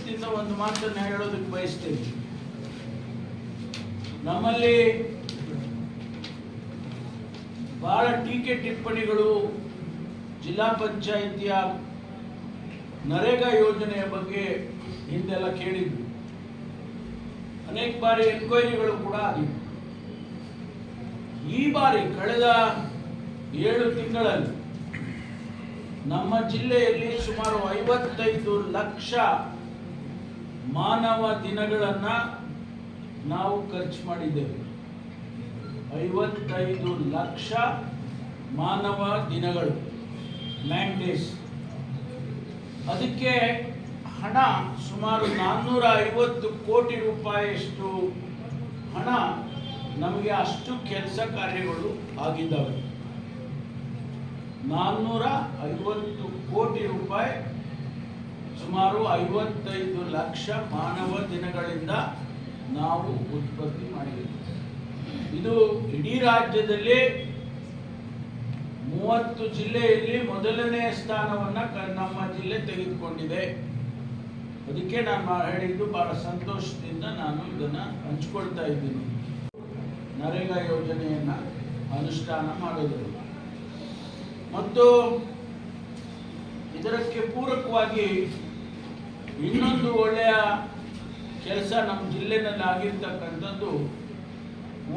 ದೃಷ್ಟಿಯಿಂದ ಒಂದು ಮಾತನ್ನು ಹೇಳೋದಕ್ಕೆ ಬಯಸ್ತೇನೆ. ನಮ್ಮಲ್ಲಿ ಬಹಳ ಟೀಕೆ ಟಿಪ್ಪಣಿಗಳು ಜಿಲ್ಲಾ ಪಂಚಾಯತಿಯ ನರೇಗಾ ಯೋಜನೆಯ ಬಗ್ಗೆ ಹಿಂದೆಲ್ಲ ಕೇಳಿದ್ವಿ. ಅನೇಕ ಬಾರಿ ಎನ್ಕ್ವೈರಿಗಳು ಕೂಡ ಆಗಿವೆ ಈ ಬಾರಿ ಕಳೆದ ಏಳು ತಿಂಗಳಲ್ಲಿ ನಮ್ಮ ಜಿಲ್ಲೆಯಲ್ಲಿ ಸುಮಾರು ಐವತ್ತೈದು ಲಕ್ಷ ಮಾನವ ದಿನಗಳನ್ನ ನಾವು ಖರ್ಚು ಮಾಡಿದ್ದೇವೆ. ಐವತ್ತೈದು ಲಕ್ಷ ಮಾನವ ದಿನಗಳು, ಮ್ಯಾನ್ ಡೇಸ್. ಅದಕ್ಕೆ ಹಣ ಸುಮಾರು ನಾನ್ನೂರ ಐವತ್ತು ಕೋಟಿ ರೂಪಾಯಿಯಷ್ಟು ಹಣ ನಮಗೆ ಅಷ್ಟು ಕೆಲಸ ಕಾರ್ಯಗಳು ಆಗಿದ್ದಾವೆ. ನಾನ್ನೂರ ಐವತ್ತು ಕೋಟಿ ಸುಮಾರು ಐವತ್ತೈದು ಲಕ್ಷ ಮಾನವ ದಿನಗಳಿಂದ ನಾವು ಉತ್ಪತ್ತಿ ಮಾಡಿದ್ದೇವೆ. ಇದು ಇಡೀ ರಾಜ್ಯದಲ್ಲಿ ಮೂವತ್ತು ಜಿಲ್ಲೆಯಲ್ಲಿ ಮೊದಲನೇ ಸ್ಥಾನವನ್ನ ನಮ್ಮ ಜಿಲ್ಲೆ ತೆಗೆದುಕೊಂಡಿದೆ. ಅದಕ್ಕೆ ನಾನು ಹೇಳಿದ್ದು ಬಹಳ ಸಂತೋಷದಿಂದ ನಾನು ಇದನ್ನ ಹಂಚಿಕೊಳ್ತಾ ಇದ್ದೀನಿ. ನರೇಗಾ ಯೋಜನೆಯನ್ನ ಅನುಷ್ಠಾನ ಮಾಡಿದರು ಮತ್ತು ಇದಕ್ಕೆ ಪೂರಕವಾಗಿ ಇನ್ನೊಂದು ಒಳ್ಳೆಯ ಕೆಲಸ ನಮ್ಮ ಜಿಲ್ಲೆನಲ್ಲಿ ಆಗಿರ್ತಕ್ಕಂಥದ್ದು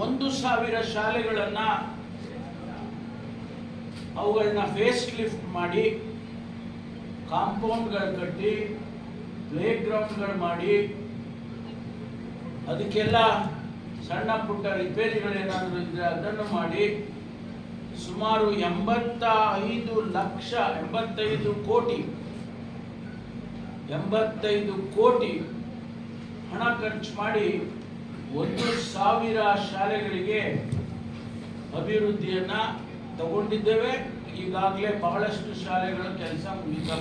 ಒಂದು ಸಾವಿರ ಶಾಲೆಗಳನ್ನು ಅವುಗಳನ್ನ ಫೇಸ್ ಲಿಫ್ಟ್ ಮಾಡಿ, ಕಾಂಪೌಂಡ್ಗಳು ಕಟ್ಟಿ ಪ್ಲೇ ಗ್ರೌಂಡ್ಗಳು ಮಾಡಿ, ಅದಕ್ಕೆಲ್ಲ ಸಣ್ಣ ಪುಟ್ಟ ರಿಪೇರಿಗಳೇನಾದರೂ ಇದ್ದರೆ ಅದನ್ನು ಮಾಡಿ ಸುಮಾರು ಎಂಬತ್ತ ಐದು ಲಕ್ಷ, ಎಂಬತ್ತೈದು ಕೋಟಿ ಎಂಬತ್ತೈದು ಕೋಟಿ ಹಣ ಖರ್ಚು ಮಾಡಿ ಒಂದು ಸಾವಿರ ಶಾಲೆಗಳಿಗೆ ಅಭಿವೃದ್ಧಿಯನ್ನು ತಗೊಂಡಿದ್ದೇವೆ. ಈಗಾಗಲೇ ಬಹಳಷ್ಟು ಶಾಲೆಗಳ ಕೆಲಸ ಮುಗಿತಾ